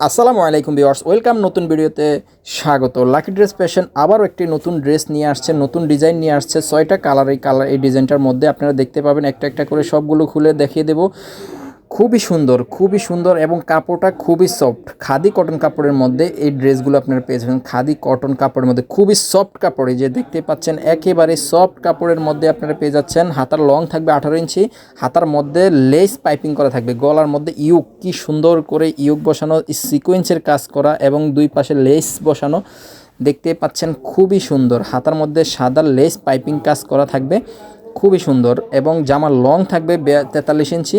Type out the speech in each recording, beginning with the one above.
আসসালামু আলাইকুম viewers, welcome নতুন ভিডিওতে স্বাগত। লাকি ড্রেস ফ্যাশন আবারও একটি নতুন ড্রেস নিয়ে আসছে, নতুন ডিজাইন নিয়ে আসছে। ছয়টা কালার এই কালার এই ডিজাইনটার মধ্যে আপনারা দেখতে পাবেন, একটা একটা করে সবগুলো খুলে দেখিয়ে দেবো। খুবই সুন্দর খুবই সুন্দর এবং কাপড়টা খুবই সফট খাদি কটন কাপড়ের মধ্যে এই ড্রেসগুলো আপনারা পেয়ে যাবেন। খাদি কটন কাপড়ের মধ্যে খুবই সফট কাপড় যে দেখতে পাচ্ছেন, একেবারে সফট কাপড়ের মধ্যে আপনারা পেয়ে যাচ্ছেন। হাতার লং থাকবে আঠারো ইঞ্চি, হাতার মধ্যে লেস পাইপিং করা থাকবে। গলার মধ্যে ইউক, কি সুন্দর করে ইউক বসানো সিকোয়েন্সের কাজ করা এবং দুই পাশে লেস বসানো। দেখতে পাচ্ছেন খুবই সুন্দর, হাতার মধ্যে সাদা লেস পাইপিং কাজ করা থাকবে। খুবই সুন্দর এবং জামার লং থাকবে তেতাল্লিশ ইঞ্চি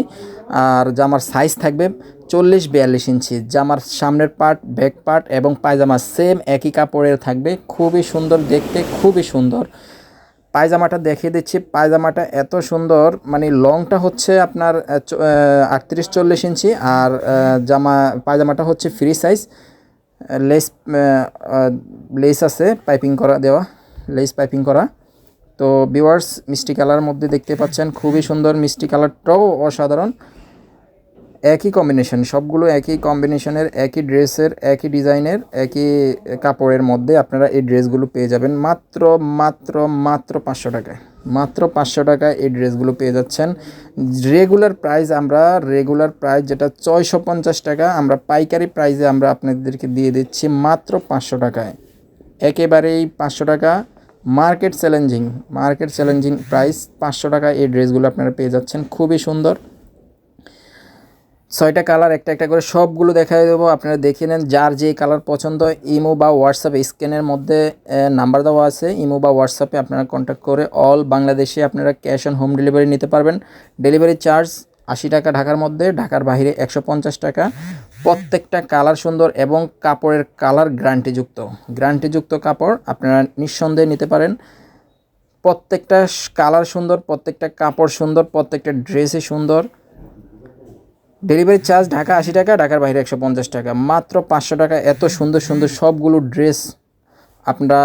আর জামার সাইজ থাকবে চল্লিশ বিয়াল্লিশ ইঞ্চি। জামার সামনের পার্ট ব্যাক পার্ট এবং পায়জামা সেম একই কাপড়ের থাকবে। খুবই সুন্দর, দেখতে খুবই সুন্দর। পায়জামাটা দেখিয়ে দিচ্ছি। পায়জামাটা এত সুন্দর মানে লংটা হচ্ছে আপনার আটত্রিশ চল্লিশ ইঞ্চি আর জামা, পায়জামাটা হচ্ছে ফ্রি সাইজ লেস লেস আছে পাইপিং করা দেওয়া লেস পাইপিং করা। তো ভিউয়ার্স মিষ্টি কালার মধ্যে দেখতে পাচ্ছেন, খুবই সুন্দর মিষ্টি কালারটাও অসাধারণ। একই কম্বিনেশন সবগুলো একই কম্বিনেশনের একই ড্রেসের একই ডিজাইনের একই কাপড়ের মধ্যে আপনারা এই ড্রেসগুলো পেয়ে যাবেন। মাত্র মাত্র মাত্র পাঁচশো টাকায়। মাত্র পাঁচশো টাকায় এই ড্রেসগুলো পেয়ে যাচ্ছেন। রেগুলার প্রাইস আমরা রেগুলার প্রাইস যেটা ছয়শো পঞ্চাশ টাকা, আমরা পাইকারি প্রাইসে আমরা আপনাদেরকে দিয়ে দিচ্ছি মাত্র পাঁচশো টাকায়। একেবারেই পাঁচশো টাকা। Market challenging market challenging price পাঁচশো টাকা এই ড্রেসগুলো আপনারা পেয়ে যাচ্ছেন। খুবই সুন্দর। ছয়টা কালার, একটা একটা করে সবগুলো দেখাই দেবো। আপনারা দেখে নেন যার যে কালার পছন্দ। ইমো বা হোয়াটসঅ্যাপে স্ক্যানের মধ্যে নাম্বার দেওয়া আছে। ইমো বা হোয়াটসঅ্যাপে আপনারা কন্ট্যাক্ট করে অল বাংলাদেশে আপনারা ক্যাশ অন হোম ডেলিভারি নিতে পারবেন। ডেলিভারি চার্জ আশি টাকা ঢাকার মধ্যে, ঢাকার বাইরে একশো টাকা। প্রত্যেকটা কালার সুন্দর এবং কাপড়ের কালার গ্যারান্টিযুক্ত। গ্যারান্টিযুক্ত কাপড় আপনারা নিঃসন্দেহে নিতে পারেন। প্রত্যেকটা কালার সুন্দর, প্রত্যেকটা কাপড় সুন্দর, প্রত্যেকটা ড্রেসই সুন্দর। ডেলিভারি চার্জ ঢাকা আশি টাকা, ঢাকার বাইরে একশো পঞ্চাশ টাকা। মাত্র পাঁচশো টাকা, এত সুন্দর সুন্দর সবগুলো ড্রেস আপনারা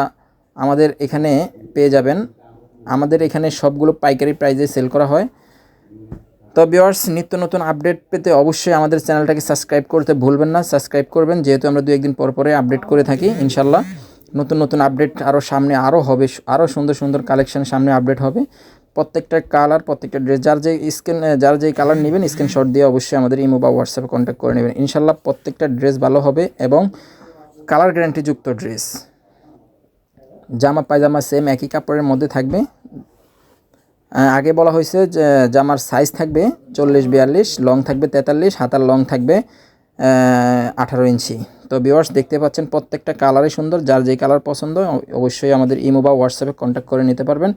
আমাদের এখানে পেয়ে যাবেন। আমাদের এখানে সবগুলো পাইকারি প্রাইজে সেল করা হয়। তো ভিওয়ার্স নিত্য নতুন আপডেট পেতে অবশ্যই আমাদের চ্যানেলটাকে সাবস্ক্রাইব করতে ভুলবেন না। সাবস্ক্রাইব করবেন, যেহেতু আমরা দু একদিন পর পরে আপডেট করে থাকি ইনশাল্লাহ নতুন নতুন আপডেট আরও সামনে আরও হবে আরও সুন্দর সুন্দর কালেকশন সামনে আপডেট হবে। প্রত্যেকটা কালার প্রত্যেকটা ড্রেস যার যে স্ক্রিন যার যে কালার নেবেন স্ক্রিনশট দিয়ে অবশ্যই আমাদের ইমো বা হোয়াটসঅ্যাপে কন্ট্যাক্ট করে নেবেন। ইনশাল্লাহ প্রত্যেকটা ড্রেস ভালো হবে এবং কালার গ্যারান্টিযুক্ত ড্রেস জামা, পায়জামা সেম একই কাপড়ের মধ্যে থাকবে। আগে বলা হয়েছে যে জামার সাইজ থাকবে চল্লিশ, বিয়াল্লিশ লং থাকবে তেতাল্লিশ, হাতার লং থাকবে আঠারো ইঞ্চি। তো ভিউয়ার্স দেখতে পাচ্ছেন প্রত্যেকটা কালারই সুন্দর, যার যেই কালার পছন্দ অবশ্যই আমাদের ইমো বা হোয়াটসঅ্যাপে কন্ট্যাক্ট করে নিতে পারবেন।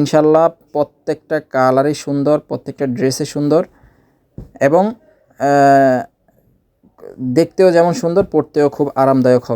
ইনশাল্লাহ প্রত্যেকটা কালারই সুন্দর, প্রত্যেকটা ড্রেসে সুন্দর, এবং দেখতেও যেমন সুন্দর পড়তেও খুব আরামদায়ক হবে।